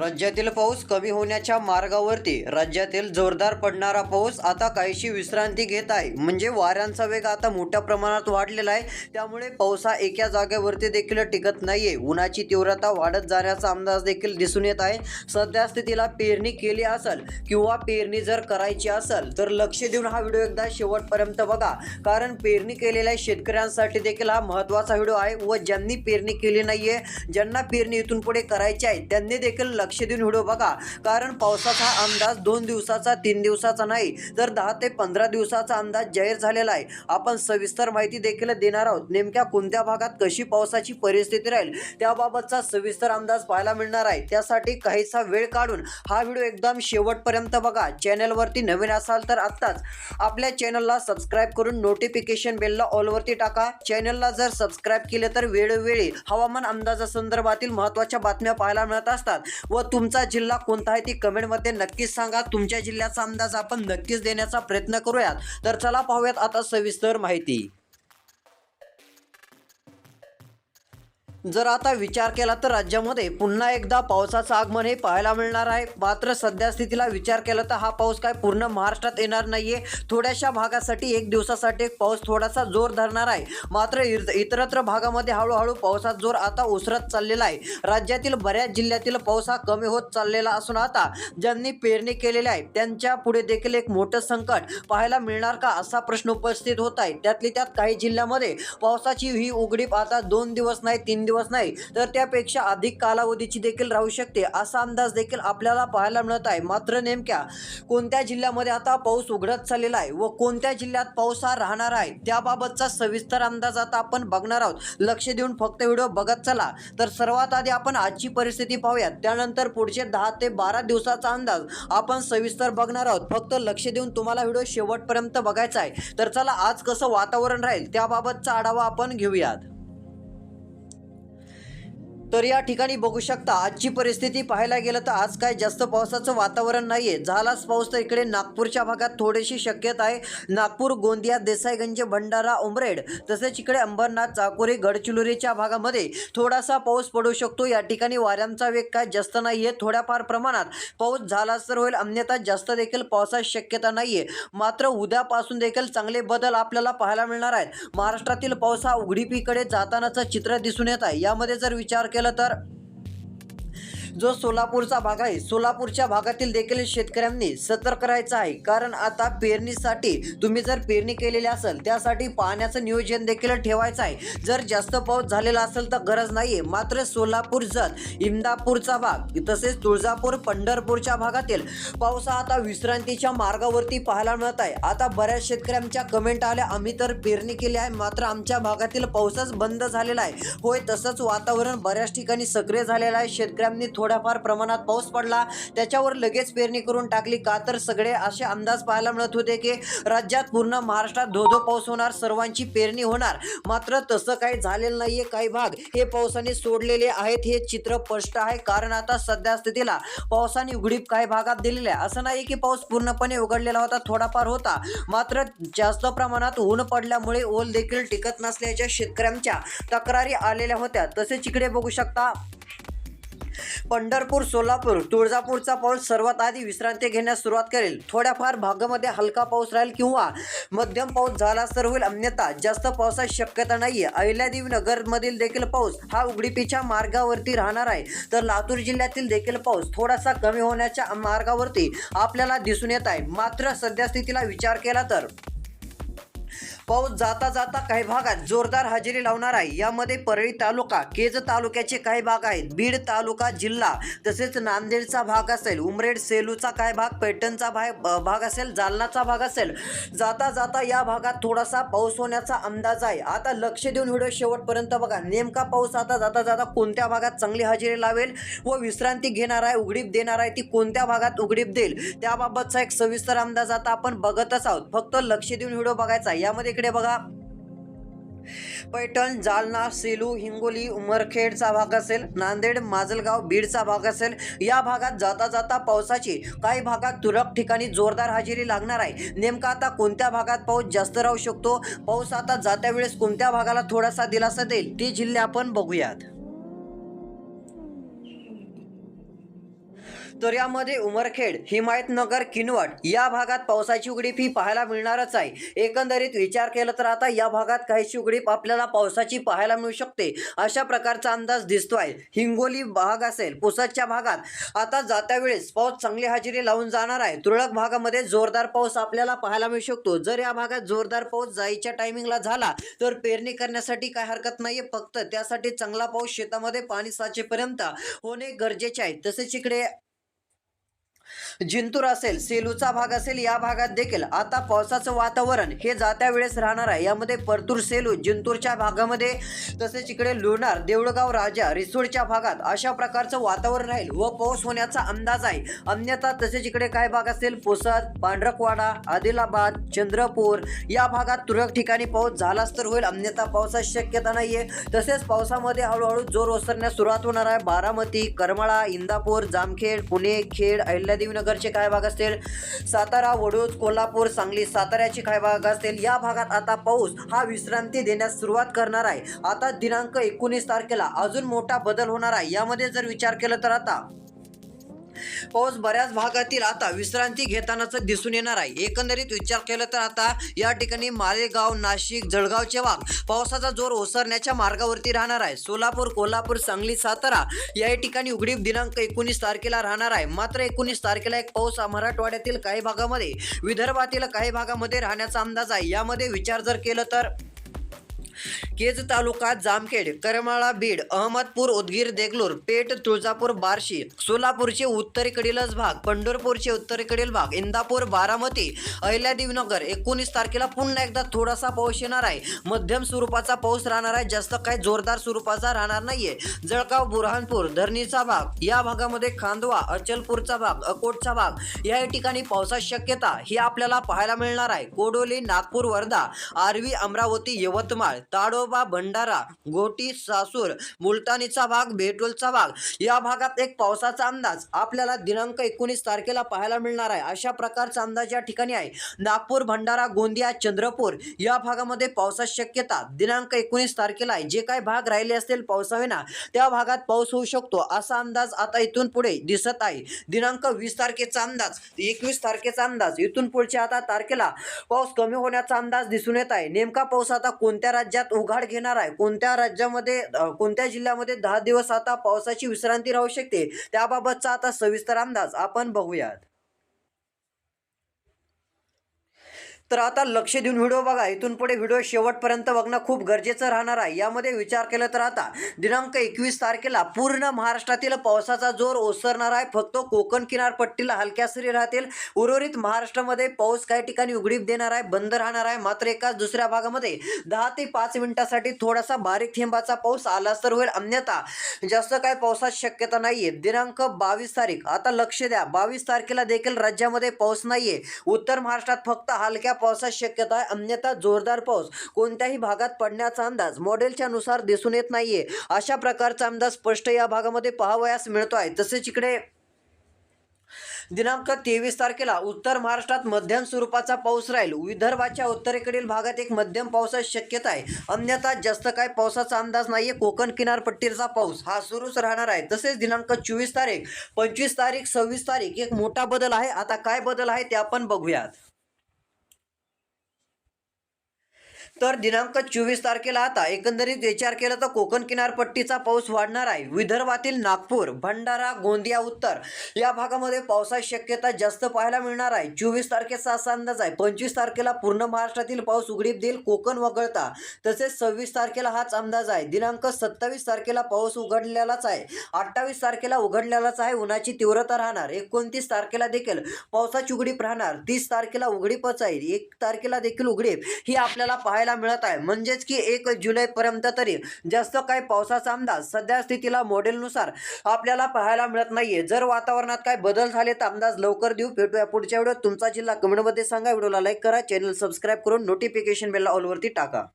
राज्यातील पाऊस कमी होण्याच्या मार्गावरती राज्यातील जोरदार पडणारा पाऊस आता काहीशी विश्रांती घेत आहे. म्हणजे वाऱ्यांचा वेग आता मोठ्या प्रमाणात वाढलेला आहे. त्यामुळे पाऊस हा एका जागेवरती देखील टिकत नाहीये. उन्हाची तीव्रता वाढत जाण्याचा अंदाज देखील दिसून येत आहे. सध्या स्थितीला पेरणी केली असेल किंवा पेरणी जर करायची असेल तर लक्ष देऊन हा व्हिडिओ एकदा शेवटपर्यंत बघा. कारण पेरणी केलेल्या शेतकऱ्यांसाठी देखील हा महत्त्वाचा व्हिडिओ आहे व ज्यांनी पेरणी केली नाहीये ज्यांना पेरणी इथून पुढे करायची आहे त्यांनी देखील लक्ष लक्ष देऊन व्हिडिओ बघा. कारण पावसाचा अंदाज दोन दिवसाचा तीन दिवसाचा नाही तर दहा ते पंधरा दिवसाचा अंदाज जाहीर झालेला आहे. आपण सविस्तर माहिती देखील देणार आहोत. नेमक्या कोणत्या भागात कशी पावसाची परिस्थिती राहील त्याबाबतचा सविस्तर अंदाज पाहायला मिळणार आहे. त्यासाठी काहीसा वेळ काढून हा व्हिडिओ एकदम शेवटपर्यंत बघा. चॅनलवरती नवीन असाल तर आत्ताच आपल्या चॅनलला सबस्क्राईब करून नोटिफिकेशन बेलला ऑलवरती टाका. चॅनलला जर सबस्क्राईब केले तर वेळोवेळी हवामान अंदाजासंदर्भातील महत्त्वाच्या बातम्या पाहायला मिळत असतात. व तुमचा जिल्हा कोणता आहे ती कमेंटमध्ये नक्कीच सांगा. तुमच्या जिल्ह्याचा अंदाज आपण नक्कीच देण्याचा प्रयत्न करूयात. तर चला पाहूयात आता सविस्तर माहिती. जर आता विचार केला तर राज्यामध्ये पुन्हा एकदा पावसाचं आगमन हे पाहायला मिळणार आहे. मात्र सध्या स्थितीला विचार केला तर हा पाऊस काय पूर्ण महाराष्ट्रात येणार नाहीये. थोड्याशा भागासाठी एक दिवसासाठी एक पाऊस थोडासा जोर धरणार आहे. मात्र इर- इतरत्र भागामध्ये हळूहळू पावसात जोर आता ओसरत चाललेला आहे. राज्यातील बऱ्याच जिल्ह्यातील पाऊस हा कमी होत चाललेला असून आता ज्यांनी पेरणी केलेली आहे त्यांच्या पुढे देखील एक मोठं संकट पाहायला मिळणार का असा प्रश्न उपस्थित होत आहे. त्यातली त्यात काही जिल्ह्यामध्ये पावसाची ही उघडीप आता दोन दिवस नाही तीन दिवस नाही तर त्यापेक्षा अधिक कालावधीची देखील राहू शकते असा अंदाज देखील आपल्याला पाहायला मिळत आहे. मात्र नेमक्या कोणत्या जिल्ह्यामध्ये आता पाऊस उघडत चाललेला आहे व कोणत्या जिल्ह्यात पाऊस हा राहणार आहे त्याबाबतचा सविस्तर अंदाज आता आपण बघणार आहोत. लक्ष देऊन फक्त व्हिडिओ बघत चला. तर सर्वात आधी आपण आजची परिस्थिती पाहूयात. त्यानंतर पुढचे दहा ते बारा दिवसाचा अंदाज आपण सविस्तर बघणार आहोत. फक्त लक्ष देऊन तुम्हाला व्हिडिओ शेवटपर्यंत बघायचा आहे. तर चला आज कसं वातावरण राहील त्याबाबतचा आढावा आपण घेऊयात. तर या ठिकाणी बघू शकता आजची परिस्थिती पाहायला गेलं तर आज काय जास्त पावसाचं वातावरण नाहीये. झालाच पाऊस तर इकडे नागपूरच्या भागात थोडीशी शक्यता आहे. नागपूर गोंदिया देसाईगंज भंडारा उमरेड तसेच इकडे अंबरनाथ चाकोरी गडचिरोलीच्या भागामध्ये थोडासा पाऊस पडू शकतो. या ठिकाणी वाऱ्यांचा वेग काय जास्त नाहीये. थोड्याफार प्रमाणात पाऊस झालाच तर होईल. अन्यथा जास्त देखील पावसाची शक्यता नाहीये. मात्र उद्यापासून देखील चांगले बदल आपल्याला पाहायला मिळणार आहेत. महाराष्ट्रातील पाऊस हा उघडीपीकडे जातानाचं चित्र दिसून येत आहे. यामध्ये जर विचार केला केलं तर? जो सोलापूरचा भाग आहे सोलापूरच्या भागातील देखील शेतकऱ्यांनी सतर्क राहायचं आहे. कारण आता पेरणीसाठी तुम्ही जर पेरणी केलेली असेल त्यासाठी पाण्याचं नियोजन देखील ठेवायचं आहे. जर जास्त पाऊस झालेला असेल तर गरज नाहीये. मात्र सोलापूर जत इंदापूरचा भाग तसेच तुळजापूर पंढरपूरच्या भागातील पाऊस हा आता विश्रांतीच्या मार्गावरती पाहायला मिळत आहे. आता बऱ्याच शेतकऱ्यांच्या कमेंट आल्या आम्ही तर पेरणी केली आहे मात्र आमच्या भागातील पाऊसच बंद झालेला आहे. होय तसंच वातावरण बऱ्याच ठिकाणी सक्रिय झालेलं आहे. शेतकऱ्यांनी थोडं थोड्याफार प्रमाणात पाऊस पडला. त्याच्यावर लगेच पेरणी करून टाकली. का तर सगळे असे अंदाज पाहायला मिळत होते की राज्यात पूर्ण महाराष्ट्रात धो धो पाऊस होणार सर्वांची पेरणी होणार. मात्र तसं काही झालेलं नाहीये. काही भाग हे पावसाने सोडलेले आहेत. हे चित्र स्पष्ट आहे. कारण आता सध्या स्थितीला पावसाने उघडीप काही भागात दिलेली आहे. असं नाही की पाऊस पूर्णपणे उघडलेला होता थोडाफार होता. मात्र जास्त प्रमाणात ऊन पडल्यामुळे ओल देखील टिकत नसल्याच्या शेतकऱ्यांच्या तक्रारी आलेल्या होत्या. तसेच इकडे बघू शकता पंढरपूर सोलापूर तुळजापूरचा पाऊस सर्वात आधी विश्रांती घेण्यास सुरुवात करेल. थोड्याफार भागामध्ये हलका पाऊस राहील किंवा मध्यम पाऊस झाला तर होईल. अन्यथा जास्त पावसाची शक्यता नाहीये. अहिल्यादेवी नगरमधील देखील पाऊस हा उघडीपीच्या मार्गावरती राहणार आहे. तर लातूर जिल्ह्यातील देखील पाऊस थोडासा कमी होण्याच्या मार्गावरती आपल्याला दिसून येत आहे. मात्र सध्या स्थितीला विचार केला तर पाऊस जाता जाता काही भागात जोरदार हजेरी लावणार आहे. यामध्ये परळी तालुका केज तालुक्याचे काही भाग आहेत. बीड तालुका जिल्हा तसेच नांदेडचा भाग असेल. उमरेड सेलूचा काय भाग पैठणचा भाग भाग असेल जालनाचा भाग असेल. जाता जाता या भागात थोडासा पाऊस होण्याचा अंदाज आहे. आता लक्ष देऊन व्हिडिओ शेवटपर्यंत बघा. नेमका पाऊस आता जाता जाता कोणत्या भागात चांगली हजेरी लावेल व विश्रांती घेणार आहे उघडीप देणार आहे ती कोणत्या भागात उघडीप देईल? त्याबाबतचा एक सविस्तर अंदाज आता आपण बघतच आहोत. फक्त लक्ष देऊन व्हिडिओ बघायचा यामध्ये इकडे बघा. पैठण जालना सेलू हिंगोली उमरखेडचा भाग असेल नांदेड माजलगाव बीडचा भाग असेल. या भागात जाता जाता पावसाची काही भागात तुरळक ठिकाणी जोरदार हजेरी लागणार आहे. नेमका आता कोणत्या भागात पाऊस जास्त राहू शकतो? पाऊस आता जात्या वेळेस कोणत्या भागाला थोडासा दिलासा देईल? ते जिल्हे आपण बघूयात. दर्यामध्ये उमरखेड हिमायतनगर किनवट या भागात पावसाची उघडीप ही पाहायला मिळणारच आहे. एकंदरीत विचार केला तर आता या भागात काहीशी उघडीप आपल्याला पावसाची पाहायला मिळू शकते अशा प्रकारचा अंदाज दिसतोय. हिंगोली भाग असेल पुसदच्या भागात. आता जात्या वेळेस पाऊस चांगली हजेरी लावून जाणार आहे. तुरळक भागामध्ये जोरदार पाऊस आपल्याला पाहायला मिळू शकतो. जर या भागात जोरदार पाऊस जायच्या टायमिंगला झाला तर पेरणी करण्यासाठी काय हरकत नाहीये. फक्त त्यासाठी चांगला पाऊस शेतामध्ये पाणी साचेपर्यंत होणे गरजेचे आहे. तसेच इकडे जिंतूर असेल सेलूचा भाग असेल या भागात देखील आता पावसाचं वातावरण हे जात्या वेळेस राहणार आहे. यामध्ये परतूर सेलू जिंतूरच्या भागामध्ये तसेच इकडे लोणार देऊळगाव राजा रिसोडच्या भागात अशा प्रकारचं वातावरण राहील व पाऊस होण्याचा अंदाज आहे. अन्यथा तसेच इकडे काय भाग असेल? पोसद पांढरकवाडा आदिलाबाद चंद्रपूर या भागात तुरळक ठिकाणी पाऊस झालाच तर होईल. अन्यथा पावसाची शक्यता नाही आहे तसेच पावसामध्ये हळूहळू जोर ओसरण्यास सुरुवात होणार आहे. बारामती करमाळा इंदापूर जामखेड पुणे खेड देवीनगरचे काय भाग असतील सातारा वडोद कोल्हापूर सांगली साताऱ्याचे काय भाग असतील या भागात आता पाऊस हा विश्रांती देण्यास सुरुवात करणार आहे. आता दिनांक एकोणीस तारखेला अजून मोठा बदल होणार आहे. यामध्ये जर विचार केला तर आता पाऊस बऱ्याच भागातील आता विश्रांती घेतानाच दिसून येणार आहे. एकंदरीत विचार केला तर आता या ठिकाणी मालेगाव नाशिक जळगावचे भाग पावसाचा जोर ओसरण्याच्या मार्गावरती राहणार आहे. सोलापूर कोल्हापूर सांगली सातारा या ठिकाणी उघडीप दिनांक एकोणीस तारखेला राहणार आहे. मात्र एकोणीस तारखेला एक पाऊस मराठवाड्यातील काही भागामध्ये विदर्भातील काही भागामध्ये राहण्याचा अंदाज आहे. यामध्ये विचार जर केलं तर? केज तालुका जामखेड करमाळा बीड अहमदपूर उदगीर देगलूर पेठ तुळजापूर बार्शी सोलापूरचे उत्तरेकडीलच भाग पंढरपूरचे उत्तरेकडील भाग इंदापूर बारामती अहिल्यादेवीनगर एकोणीस तारखेला पुन्हा एकदा थोडासा पाऊस येणार आहे. मध्यम स्वरूपाचा पाऊस राहणार आहे जास्त काही जोरदार स्वरूपाचा राहणार नाहीये. जळगाव बुरहानपूर धरणीचा भाग या भागामध्ये खांदवा अचलपूरचा भाग अकोटचा भाग या ठिकाणी पावसाची शक्यता ही आपल्याला पाहायला मिळणार आहे. कोडोली नागपूर वर्धा आर्वी अमरावती यवतमाळ ताडोब भंडारा गोटी सासूर मुलतानीचा भाग बेटोलचा भाग या भागात एक पावसाचा अंदाज. आपल्याला दिनांक एकोणीस तारखेला पाहायला मिळणार आहे. अशा प्रकारचा अंदाज या ठिकाणी आहे. नागपूर भंडारा गोंदिया चंद्रपूर या भागामध्ये पावसाची शक्यता दिनांक एकोणीस तारखेला आहे. जे काही भाग राहिले असतील पावसाविना त्या भागात पाऊस होऊ शकतो. असा अंदाज आता इथून पुढे दिसत आहे. दिनांक वीस तारखेचा अंदाज एकवीस तारखेचा अंदाज. इथून पुढच्या आता तारखेला पाऊस कमी होण्याचा अंदाज दिसून येत आहे. नेमका पाऊस आता कोणत्या राज्यात उघाड घेणार आहे. कोणत्या राज्यामध्ये कोणत्या जिल्ह्यामध्ये दहा दिवस आता पावसाची विश्रांती राहू शकते? त्याबाबतचा आता सविस्तर अंदाज आपण बघूयात. तर आता लक्ष देऊन व्हिडिओ बघा. इथून पुढे व्हिडिओ शेवटपर्यंत बघणं खूप गरजेचं राहणार आहे. यामध्ये विचार केला तर आता दिनांक एकवीस तारखेला पूर्ण महाराष्ट्रातील पावसाचा जोर ओसरणार आहे. फक्त कोकण किनारपट्टीला हलक्या सरी राहतील. उर्वरित महाराष्ट्रामध्ये पाऊस काही ठिकाणी उघडीप देणार आहे. बंद राहणार आहे. मात्र एकाच दुसऱ्या भागामध्ये दहा ते पाच मिनिटासाठी थोडासा बारीक थेंबाचा पाऊस आलाच तर होईल. अन्यथा जास्त काय पावसाची शक्यता नाहीये. दिनांक बावीस तारीख. आता लक्ष द्या. बावीस तारखेला देखील राज्यामध्ये पाऊस नाहीये. उत्तर महाराष्ट्रात फक्त हलक्या पावसात शक्यता आहे अन्यथा जोरदार पाऊस कोणत्याही भागात पडण्याचा अंदाज मॉडेलच्या नुसार दिसून येत नाहीये. अशा प्रकारचा अंदाज स्पष्ट या भागामध्ये पाहावयास मिळतो आहे. तसेच इकडे दिनांक तेवीस तारखेला उत्तर महाराष्ट्रात मध्यम स्वरूपाचा पाऊस राहील. विदर्भाच्या उत्तरेकडील भागात एक मध्यम पावसाची शक्यता आहे. अन्यथा जास्त काय पावसाचा अंदाज नाहीये. कोकण किनारपट्टीचा पाऊस हा सुरूच राहणार आहे. तसेच दिनांक चोवीस तारीख पंचवीस तारीख सव्वीस तारीख एक मोठा बदल आहे. आता काय बदल आहे ते आपण बघूयात. तर दिनांक चोवीस तारखेला आता एकंदरीत विचार केला तर कोकण किनारपट्टीचा पाऊस वाढणार आहे. विदर्भातील नागपूर भंडारा गोंदिया उत्तर या भागामध्ये पावसाची शक्यता जास्त पाहायला मिळणार आहे. चोवीस तारखेचा असा अंदाज आहे. पंचवीस तारखेला पूर्ण महाराष्ट्रातील पाऊस उघडीप देईल कोकण वगळता. तसेच सव्वीस तारखेला हाच अंदाज आहे. दिनांक सत्तावीस तारखेला पाऊस उघडलेलाच आहे. अठ्ठावीस तारखेला उघडलेलाच आहे. उन्हाची तीव्रता राहणार. एकोणतीस तारखेला देखील पावसाची उघडीप राहणार. तीस तारखेला उघडीपच आहे. एक तारखेला देखील उघडीप ही आपल्याला पाहायला मिळत आहे. म्हणजेच की एक जुलैपर्यंत तरी जास्त काही पावसाचा अंदाज सध्या स्थितीला मॉडेलनुसार आपल्याला पाहायला मिळत नाहीये. जर वातावरणात काय बदल झाले तर अंदाज लवकर देऊ. भेटूया पुढच्या व्हिडिओ तुमचा जिल्हा कमेंटमध्ये सांगा. व्हिडिओला लाईक करा. चॅनल सबस्क्राईब करून नोटिफिकेशन बेलला ऑलवरती टाका.